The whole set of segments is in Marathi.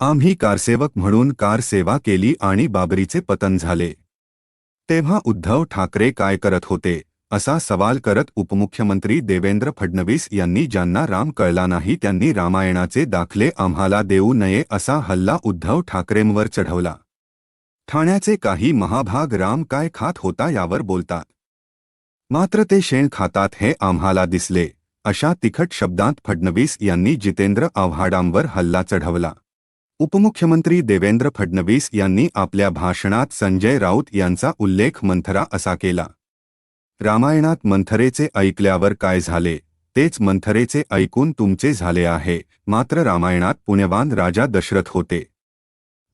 आम्ही कारसेवक म्हणून कार सेवा केली आणि बाबरीचे पतन झाले. तेव्हा उद्धव ठाकरे काय करत होते असा सवाल करत उपमुख्यमंत्री देवेंद्र फडणवीस यांनी ज्यांना राम कळला नाही त्यांनी रामायणाचे दाखले आम्हाला देऊ नये असा हल्ला उद्धव ठाकरेंवर चढवला. ठाण्याचे काही महाभाग राम काय खात होता यावर बोलतात. मात्र ते शेण खातात हे आम्हाला दिसले अशा तिखट शब्दांत फडणवीस यांनी जितेंद्र आव्हाडांवर हल्ला चढवला. उपमुख्यमंत्री देवेंद्र फडणवीस यांनी आपल्या भाषणात संजय राऊत यांचा उल्लेख मंथरा असा केला. रामायणात मंथरेचे ऐकल्यावर काय झाले? तेच मंथरेचे ऐकून तुमचे झाले आहे. मात्र रामायणात पुण्यवान राजा दशरथ होते.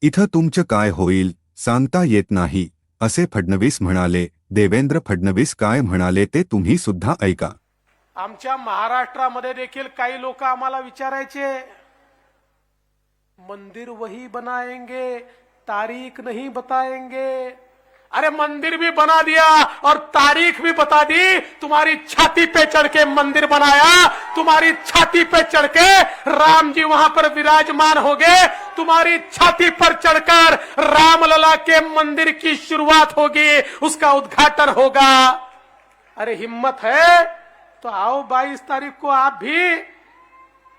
इथं तुमचं काय होईल? सांगता येत नाही असे फडणवीस म्हणाले. देवेंद्र फडणवीस काय म्हणाले ते तुम्ही सुद्धा ऐका. आमच्या महाराष्ट्रामध्ये देखील काही लोक आम्हाला विचारायचे. मंदिर वही बनाएँगे, तारीख नहीं बताएँगे। अरे मंदिर भी बना दिया और तारीख भी बता दी, तुम्हारी छाती पे चढ़ के मंदिर बनाया, तुम्हारी छाती पे चढ़ के राम जी वहाँ पर विराजमान हो गए, तुम्हारी छाती पर चढ़कर रामलला के मंदिर की शुरुआत होगी, उसका उद्घाटन होगा। अरे हिम्मत है तो आओ 22 तारीख को आप भी,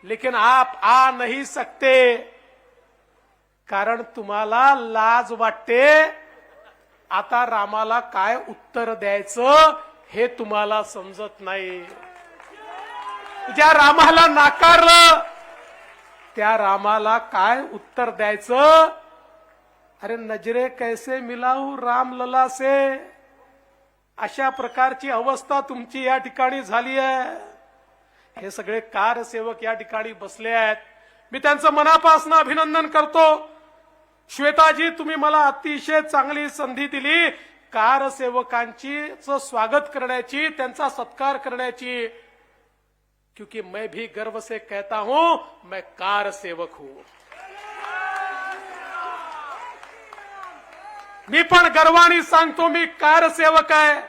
लेकिन आप आ नहीं सकते। कारण तुम्हाला लाज वाटते. आता रामाला काय उत्तर द्यायचं हे तुम्हाला समजत नाही. ज्या रामाला नाकारलं त्या रामाला काय उत्तर द्यायचं? अरे नजरे कैसे मिलाऊ राम लला से अशा प्रकारची अवस्था तुमची या ठिकाणी झाली आहे. हे सगळे कारसेवक या ठिकाणी बसले आहेत. मी त्यांचं मनापासून अभिनंदन करतो. श्वेताजी तुम्ही मला अतिशय चांगली संधी दिली. कारसेवकांची सेवकांची स्वागत करण्याची त्यांचा सत्कार करण्याची. क्योंकि मैं भी गर्व से कहता हूं मैं कार सेवक हूं. मी पण गर्वाने सांगतो मी कार सेवक आहे.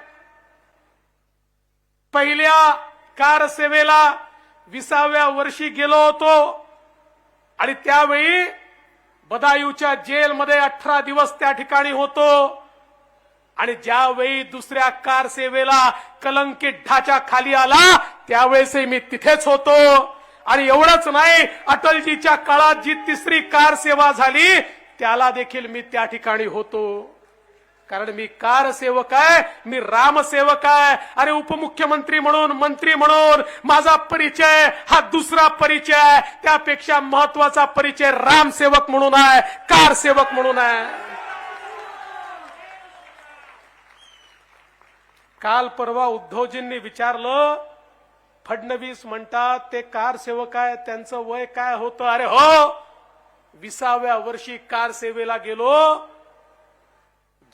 पहिल्या कार सेवेला विसाव्या वर्षी गेलो होतो. आणि त्यावेळी बदायूच्या जेलमध्ये अठरा दिवस त्या ठिकाणी होतो. आणि ज्यावेळी दुसऱ्या कार सेवेला कलंकित ढाच्या खाली आला त्यावेळेसही मी तिथेच होतो. आणि एवढंच नाही अटलजीच्या काळात जी तिसरी कार सेवा झाली त्याला देखील मी त्या ठिकाणी होतो. कारण मी कार सेवक आहे मी रामसेवक आहे. अरे उपमुख्यमंत्री म्हणून मंत्री म्हणून माझा परिचय हा दुसरा परिचय आहे. त्यापेक्षा महत्त्वाचा परिचय रामसेवक म्हणून आहे कार सेवक म्हणून आहे. काल परवा उद्धवजींनी विचारलं फडणवीस म्हणतात ते कार सेवक आहे त्यांचं वय काय होतं? अरे हो विसाव्या वर्षी कार सेवेला गेलो.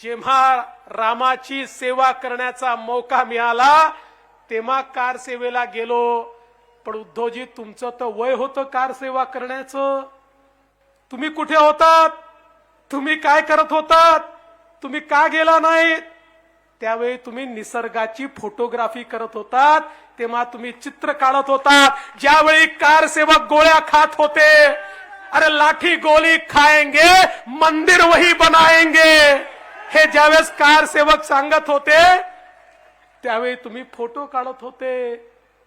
जेव्हा रामाची सेवा करण्याचा मौका मिळाला तेव्हा कार सेवेला गेलो. पण उद्धवजी तुमचं तर वय होतं कार सेवा करण्याचं. तुम्ही कुठे होतात? तुम्ही काय करत होतात? तुम्ही का गेला नाही त्यावेळी तुम्ही निसर्गाची फोटोग्राफी करत होतात तेव्हा तुम्ही चित्र काढत होतात. ज्यावेळी कार सेवक गोळ्या खात होते अरे लाठी गोली खाएंगे मंदिर वही बनाएंगे हे ज्यावेळेस कार सेवक सांगत होते त्यावेळी तुम्ही फोटो काढत होते.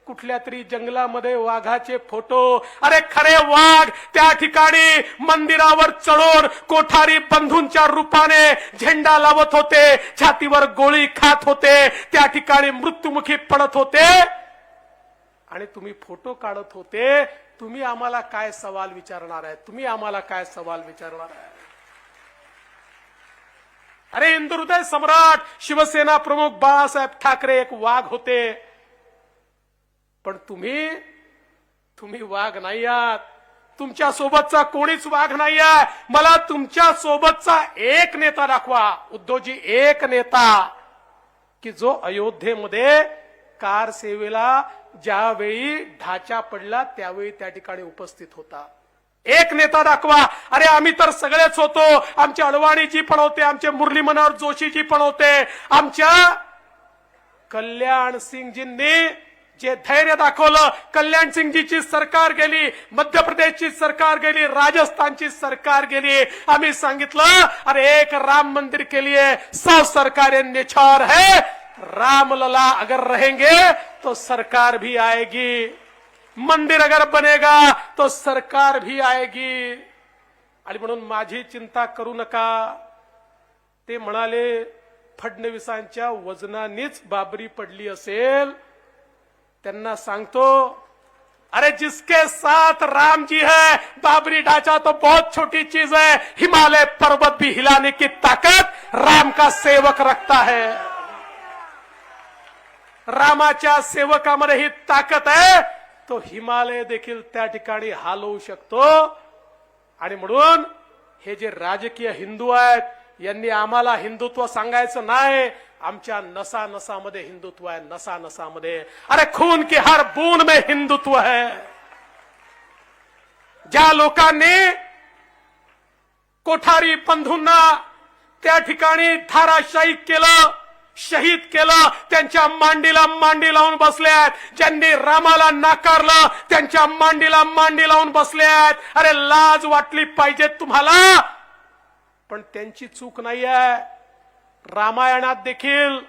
कुठल्या तरी जंगलामध्ये वाघाचे फोटो. अरे खरे वाघ त्या ठिकाणी मंदिरावर चढून कोठारी बंधूंच्या रूपाने झेंडा लावत होते छातीवर गोळी खात होते त्या ठिकाणी मृत्युमुखी पडत होते. आणि तुम्ही फोटो काढत होते. तुम्ही आम्हाला काय सवाल विचारणार आहे? तुम्ही आम्हाला काय सवाल विचारणार आहे? अरे हिंदुहृदय सम्राट शिवसेना प्रमुख बाळासाहेब ठाकरे एक वाघ होते. पण तुम्ही तुम्ही वाघ नाही आहात तुमच्या सोबतचा कोणीच वाघ नाही आहे मला तुमच्या सोबतचा एक नेता दाखवा. उद्धवजी एक नेता. की जो अयोध्येमध्ये कार सेवेला ज्यावेळी ढाचा पडला त्यावेळी त्या ठिकाणी उपस्थित होता. एक नेता दाखवा. अरे आम्ही तर सगळेच होतो. आमचे अडवाणीजी पण होते आमचे मुरली मनोहर जोशीजी पण होते आमच्या कल्याण सिंगजींनी जे धैर्य दाखवलं कल्याण सिंगजीची सरकार गेली मध्य प्रदेशची सरकार गेली राजस्थानची सरकार गेली. आम्ही सांगितलं अरे एक राम मंदिर के लिए सब सरकारें निछावर है. रामलला अगर रहेंगे तो सरकार भी आएगी. मंदिर अगर बनेगा तो सरकार भी आएगी। आणि म्हणून माझी चिंता करू नका। ते म्हणाले फडणवीसांच्या वजनानेच बाबरी पडली असेल. त्यांना सांगतो अरे जिसके साथ राम जी है बाबरी ढांचा तो बहुत छोटी चीज है। हिमालय पर्वत भी हिलाने की ताकत राम का सेवक रखता है। रामाच्या सेवकामध्ये ही ताकद आहे तो हिमालय देखील त्या ठिकाणी हालवू शकतो. आणि म्हणून हे जे राजकीय हिंदू आहेत यांनी आम्हाला हिंदुत्व सांगायचं नाही. आमच्या नसा नसामध्ये हिंदुत्व आहे नसा नसामध्ये अरे खून की हर बूंद में हिंदुत्व है. ज्या लोकांनी कोठारी पंधूंना त्या ठिकाणी धाराशाही केलं शहीद केलं त्यांच्या मांडीला मांडी लावून बसल्यात. आहेत ज्यांनी रामाला नाकारलं त्यांच्या मांडीला मांडी लावून बसल्यात. आहेत अरे लाज वाटली पाहिजे तुम्हाला. पण त्यांची चूक नाहीये. रामायणात देखील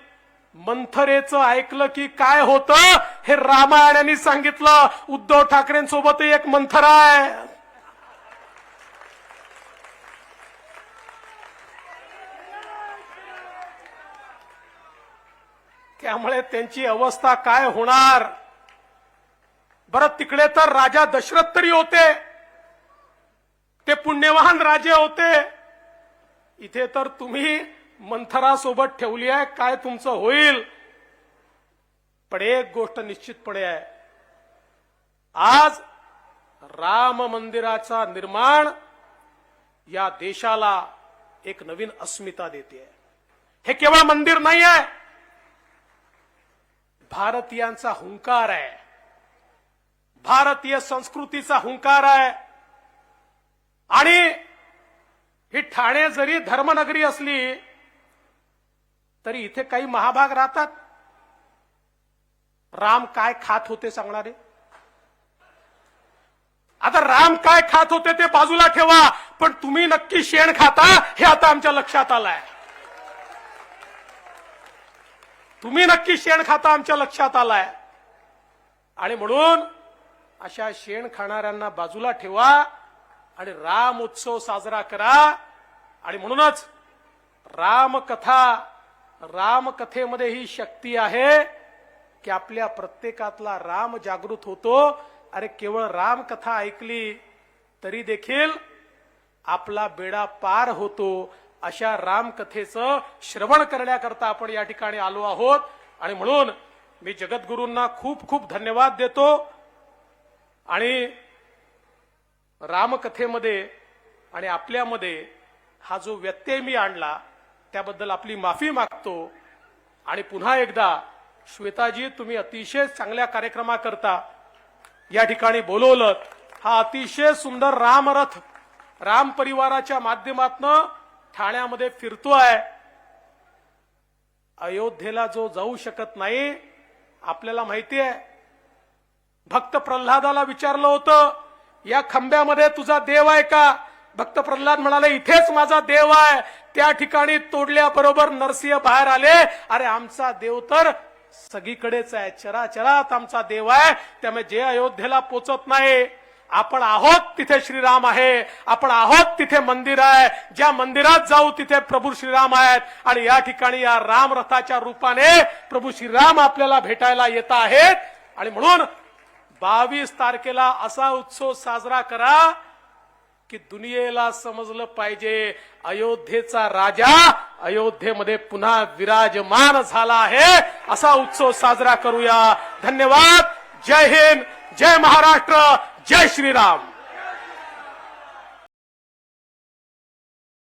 मंथरेचं ऐकलं की काय होतं हे रामायणाने सांगितलं. उद्धव ठाकरेंसोबत एक मंथर आहे. त्यामुळे त्यांची अवस्था काय होणार? बरं तिकडे तर राजा दशरथ तरी होते. ते पुण्यवान राजे होते. इथे तर तुम्ही मंथरासोबत ठेवली आहे काय तुमचं होईल? पण एक गोष्ट निश्चितपणे आहे. आज राम मंदिराचा निर्माण या देशाला एक नवीन अस्मिता देते. हे केवळ मंदिर नाही आहे भारतीयांचा हुंकार आहे. भारतीय संस्कृतीचा हुंकार आहे. आणि ही ठाणे जरी धर्मनगरी असली तरी इथे काही महाभाग राहतात. राम काय खात होते सांगणारे? आता राम काय खात होते ते बाजूला ठेवा पण तुम्ही नक्की शेण खाता हे आता आमच्या लक्षात आलंय. तुम्ही नक्की शेण खाता आमच्या लक्षात आलाय. आणि म्हणून अशा शेण खाणाऱ्यांना बाजूला ठेवा आणि राम उत्सव साजरा करा. आणि म्हणूनच रामकथा रामकथेमध्ये ही शक्ती आहे की आपल्या प्रत्येकातला राम जागृत होतो. अरे केवळ रामकथा ऐकली तरी देखील आपला बेडा पार होतो. अशा रामकथेचं श्रवण करण्याकरता आपण या ठिकाणी आलो आहोत. आणि म्हणून मी जगद्गुरूंना खूप खूप धन्यवाद देतो. आणि रामकथेमध्ये आणि आपल्यामध्ये हा जो व्यत्यय मी आणला त्याबद्दल आपली माफी मागतो. आणि पुन्हा एकदा श्वेताजी तुम्ही अतिशय चांगल्या कार्यक्रमाकरता या ठिकाणी बोलवलं हा अतिशय सुंदर रामरथ राम परिवाराच्या माध्यमातनं ठाण्यामध्ये फिरतोय अयोध्येला जो जाऊ शकत नाही आपल्याला माहिती आहे. भक्त प्रल्हादाला विचारलं होतं या खंब्यामध्ये तुझा देव आहे का? भक्त प्रल्हाद म्हणाले इथेच माझा देव आहे. त्या ठिकाणी तोडल्याबरोबर नरसिंह बाहेर आले. अरे आमचा देव तर सगळीकडेच आहे. चराचरात आमचा देव आहे. त्यामुळे जे अयोध्येला पोचत नाही आपण आहोत तिथे श्रीराम आहे आपण आहोत तिथे मंदिर आहे ज्या मंदिरात जाऊ तिथे प्रभू श्रीराम आहेत. आणि या ठिकाणी या रामरथाच्या रूपाने प्रभू श्रीराम आपल्याला भेटायला येत आहेत. आणि म्हणून बावीस तारखेला असा उत्सव साजरा करा की दुनियेला समजलं पाहिजे. अयोध्येचा राजा अयोध्येमध्ये पुन्हा विराजमान झाला आहे. असा उत्सव साजरा करूया. धन्यवाद. जय हिंद. जय महाराष्ट्र. जय श्रीराम।